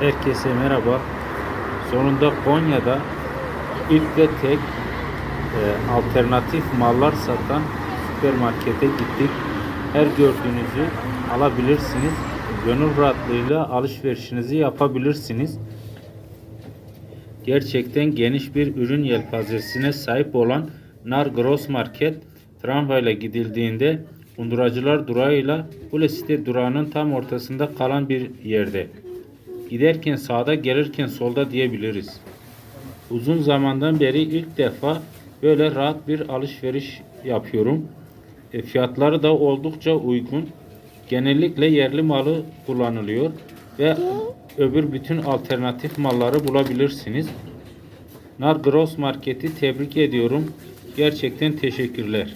Herkese merhaba. Sonunda Konya'da ilk ve tek e, alternatif mallar satan süpermarkete gittik. Her gördüğünüzü alabilirsiniz. Gönül rahatlığıyla alışverişinizi yapabilirsiniz. Gerçekten geniş bir ürün yelpazesine sahip olan Nar Gross Market tramvayla gidildiğinde kunduracılar durağıyla Bulesite durağının tam ortasında kalan bir yerde. Giderken sağda gelirken solda diyebiliriz. Uzun zamandan beri ilk defa böyle rahat bir alışveriş yapıyorum. E, fiyatları da oldukça uygun. Genellikle yerli malı kullanılıyor ve öbür bütün alternatif malları bulabilirsiniz. Nar Gross Market'i tebrik ediyorum. Gerçekten teşekkürler.